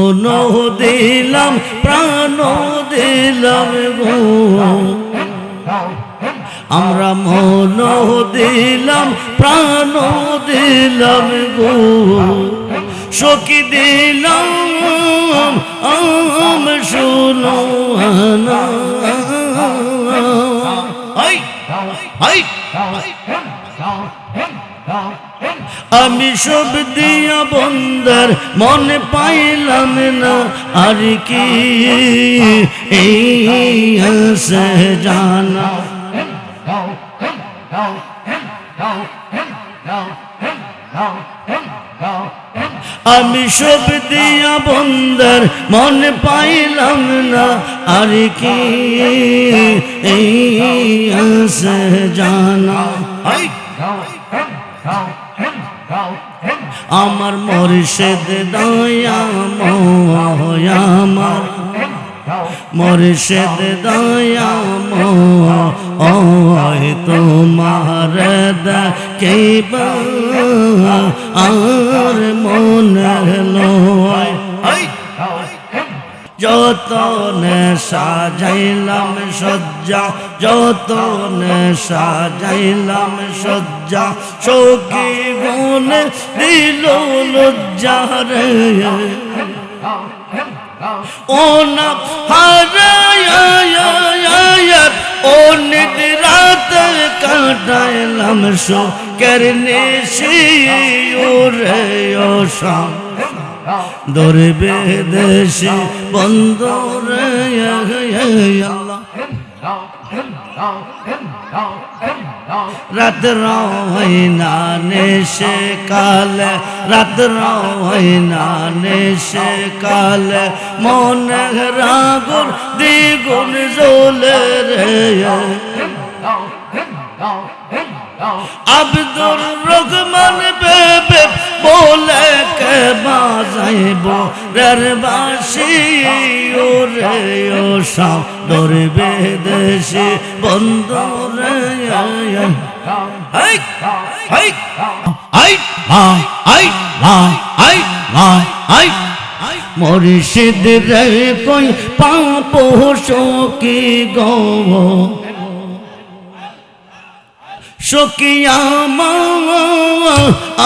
মন দিলাম, প্রাণ দিলাম গো। আমরা মন দিলাম, প্রাণ দিলাম গো। সখী দিলাম, আম শুনো না আই আই আমি সব দিয়া বন্দার মনে পাইলাম না, আর কি? জানা। আমি সব দিয়া বন্দার মনে পাইলাম না, আর কি? এই আছে জানা। আমার মর্ষেদ দয়া আমার। মর্ষেদ দয়া ওই তোমার কেব আর মনের লয়। যতনে সাজাইলাম সজ্জা যতনে সাজাইলাম সজ্জা, সখী গুনে দিল লজ্জা রে। ও না ও নিদ্রাত কাটাইলাম সো করনে সে ওরে ও শাম ধরবে দেশে বন্দরে আল্লাহ। রাত রহিনা নেশে কাল রাত রহিনা নেশে কাল। মন রাগুর দ্বিগুণ জোলে রে আব্দুর রহমান বেবে বলে কে বাজাইব? রের বাসি ও রে ও সাও ধরবে দেশে বন্ধু রে হাই মরিষিদ রে কই পাপ শোকি গৌ?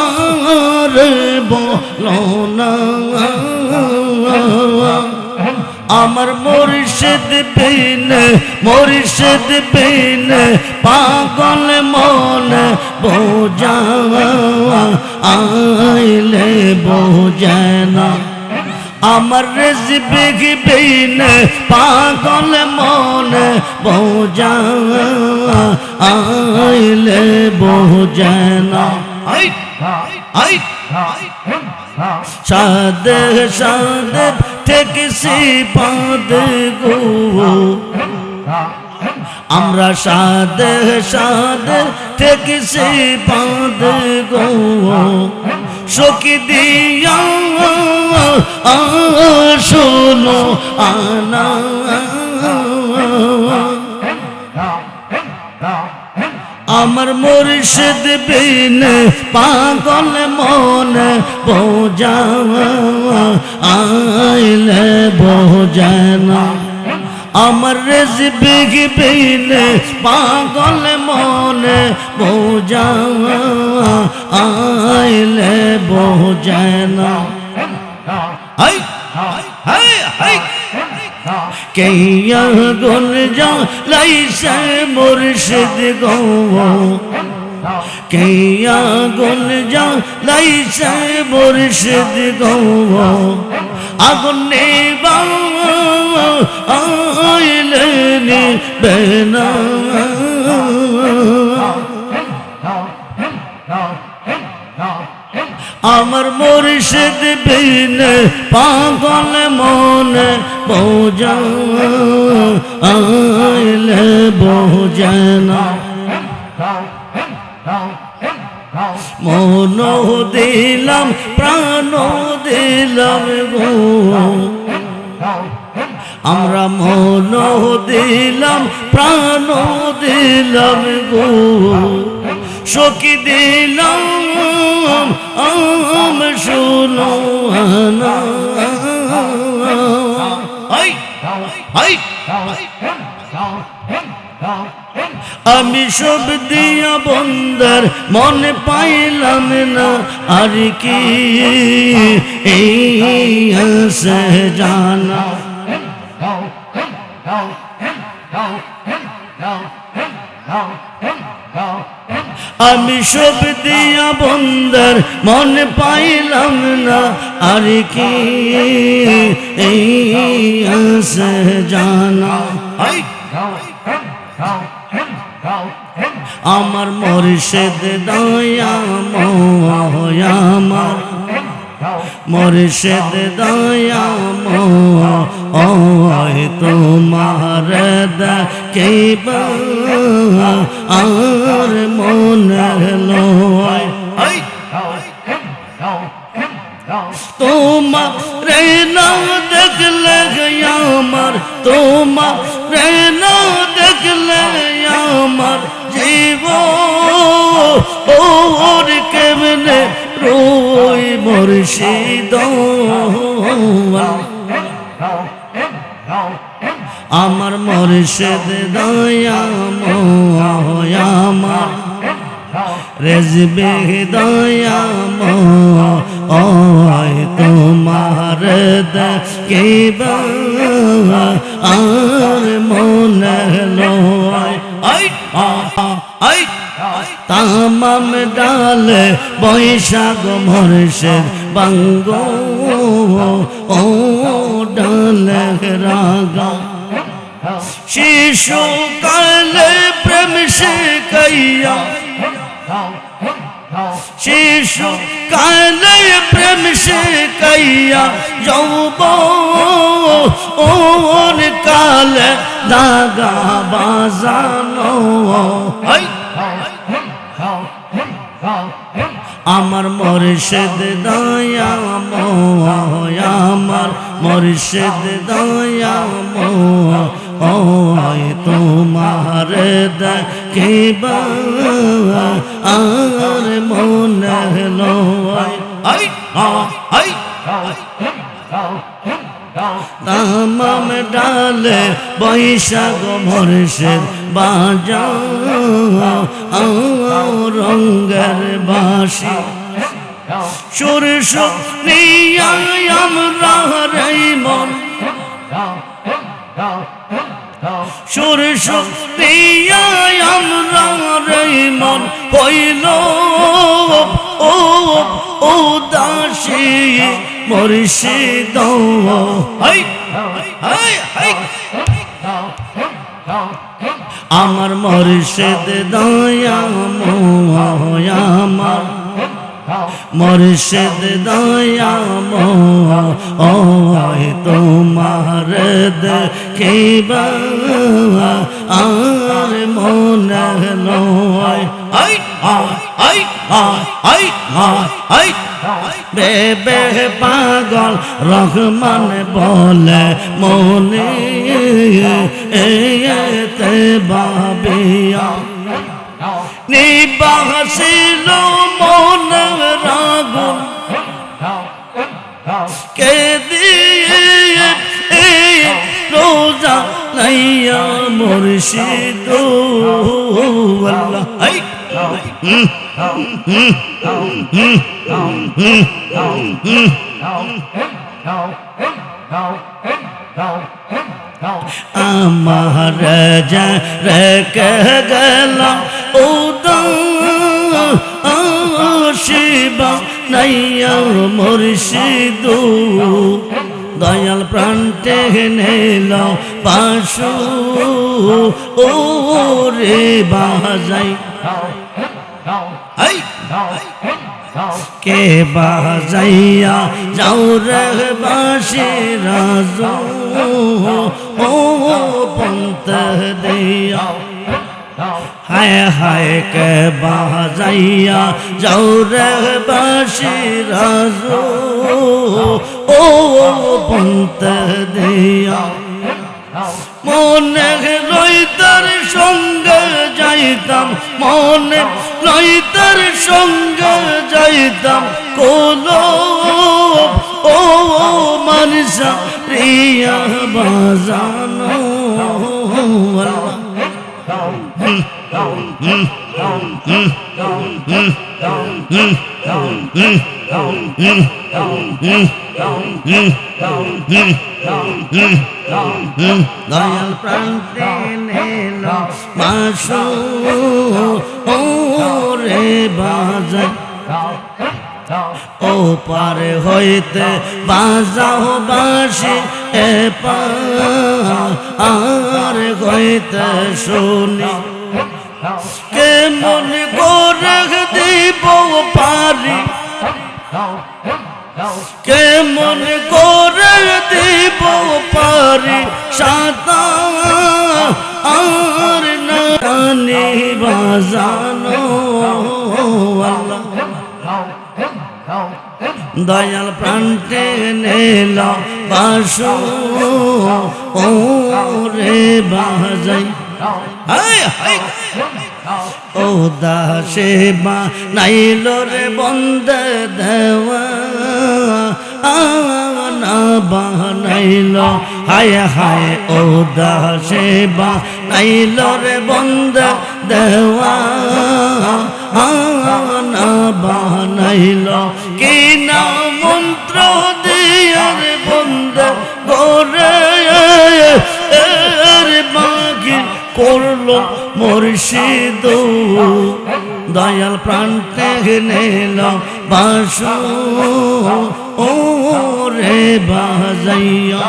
আর বলো না। আমার মুর্শিদ বিন মুর্শিদ বিন পাগল মন বোঝা আইলে বোঝানা আমার বিন পাগল মন বোঝা আইলে বোঝানা। আই আই সাদে সাদে থেকে সে বাঁধ গো। আমরা সাদে সাদে থেকে সে বাঁধ গো। সখী দিয়া শোনো আনা। আমার মুর্শিদ বিন পাগল মন বোঝা আইলে বোঝানা আমার রেজবিগ বিন পাগল মন বোঝা আইলে বোঝানা হাই হাই হাই। কেয়া গুন যা লাইসে মুর্শিদ গো। কেয়া গুন যা লাইসে মুর্শিদ গো। আগুন নেবা আইলে নি বেনা। আমার মুর্শিদ বিন পাগল মন বোঝা, আইলে বোঝানা মন দিলাম, প্রাণ দিলাম গো। আমরা মন দিলাম প্রাণ দিলাম গো। সখী দিলাম, আম শুনো আমি সব দিয়া বন্দর মনে পাইলাম না, আর কি এই আছে জানা। আমি সব দিয়া বন্দর মনে পাইলাম না, আর কি এই জানা। আমার মর্ষেদ দয়া আমার। মর্ষেদ দয়া ওই তোমার কেবা আর মনের লয় তোমার রে না দেখলে আমার তোমার রে না দেখলে আমার। মুর্শিদ আমার মুর্শিদ দয়া আমার রেজবে দয়া ওই তোমার কেবা আর মনে লয়। আই আই। তামাম ডাল বৈশাখ মর্ষে বাঙ্গ ও ডাল রাগা। শিশু কালে প্রেম শিখাইয়া। শিশু কালে প্রেম শিখাইয়া যৌব ওর কালে দাগা বাজানো। হাই আমার মর্ষেদ দয়া আমার মর্ষেদ দয়া ওই তোমার দেখিবা আর মনে আই তামাম ডালে বৈশাখ মর্ষেদ বাজা রঙ্গের বাসি সুরস আমরা রে মন সুরস আমরা রে মন হইল ও ও দাসী মুর্শিদ আমার মুর্শিদ দয়া আমার মুর্শিদ দয়া ওই তোমার দেখিবা। আর মনে লয় আই আই আই আই বেবে পাগল রহমান বলে মনে এতে বাবিয়া। নিবাসিল মন রাগুন। কে দিয়ে রোজা নাইয়া মুর্শিদ আল্লাহ। আমার রেখে গেল শিবা নাইয়া মুর্শিদ দয়াল প্রান্তে নেল পাশু ও রে বাজাই কে বাজাইয়া যাও রে বাসি রাজ? ও পন্ত দিয়া। হায় হায় কে বাজাইয়া যাও রে বাসি রাজ? ও পন্ত দিয়া। মনে লইতার সঙ্গে যাইতাম মনে লইতার সঙ্গে যাইতাম কোলো ও মানসা প্রিয় বাজানো আল্লাহ দয়াল প্রান্তে নেল মাসু রে বাজায় ও পারে হইতে বাজাও বাসি এ পা আর হইতে শুনি। নানি বাজানো দয়াল প্রান্তে নেল বাসু ও রে বাজাই হায় হায় ও দাসে বা নাইল রে বন্ধ দেওয়া না বানাইল হায় হায় ও দাসে বা নাইল রে বন্ধ দেওয়া। বানাইল কি না মন্ত্র বন্ধ গোরে এর বাকি করল মুর্শিদ। দয়াল প্রান্তে নিল বাস। ও রে বাজাইয়া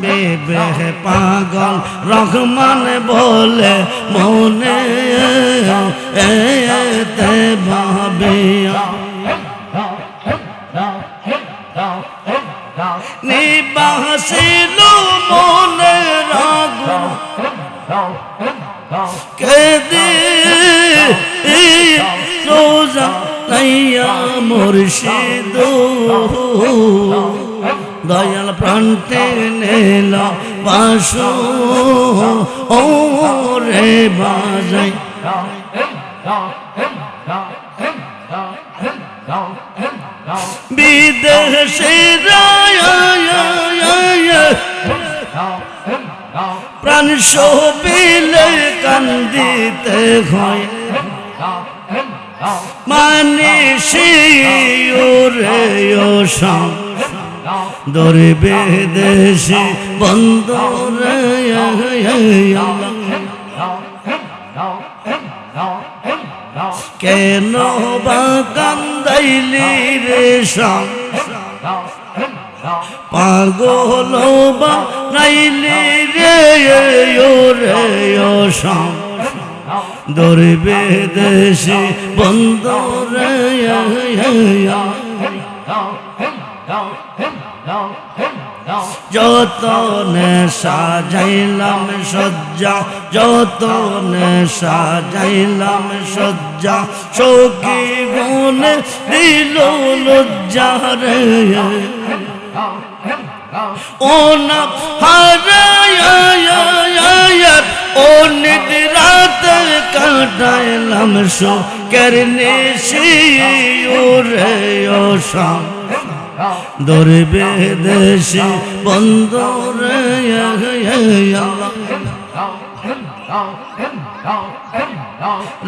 বেবে পাগল রহমান বলে মনে এতে ভাবিয়া। নিবাসিল মনে রাগ কেদি রোজা নাইয়া মুর্শিদ। দয়াল প্রান্তে নেল বাসু। ও রে বাজাই। বিদেশে প্রাণ সবিলে কান্দিতে হয়। মানে সাম দরবে দেশে বন্ধ কেন বা কান্দাইলি পাগল বা নাইলি রে রে ও দরবে দেশে বন্ধ রে যত সাজাইলাম সজ্জা যত সাজাইলাম সজ্জা সখী গুণ দিল লজ্জা রে। ও না হারায় ও নিদ্রাত কাটাইলাম সো করনে ও রে ও শাম দরবে দেশে বন্ধ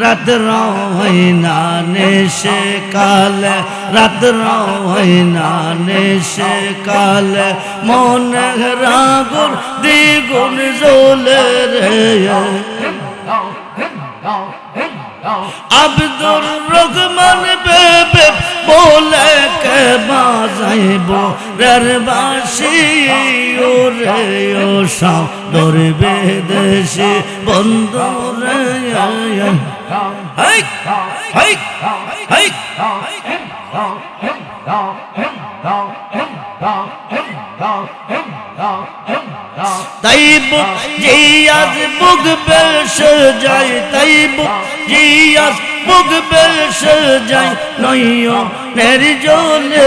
রাত রহিনা নেশে কাল রাত রহিনা নেশে কাল মন রাগুর দ্বিগুণ জোলে রে। আব্দুর রহমান বেবে বলে কে বাজাইব রের বাসি ও রে ও সাও দরবে দেশে বন্ধ রে হাই হাই হাই তাই বুক জিয়াজ বুক বেশ যায় তাই বুক জিয়াজ বুক বেসে যাই, নইয় নের জলে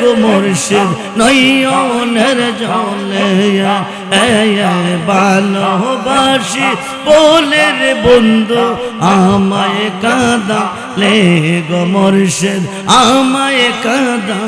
গো মুর্শিদ নইয়নের জলে ভালোবাসি বলে রে বন্ধু আমায় কাঁদা লে গো মুর্শিদ, আমায় কাঁদা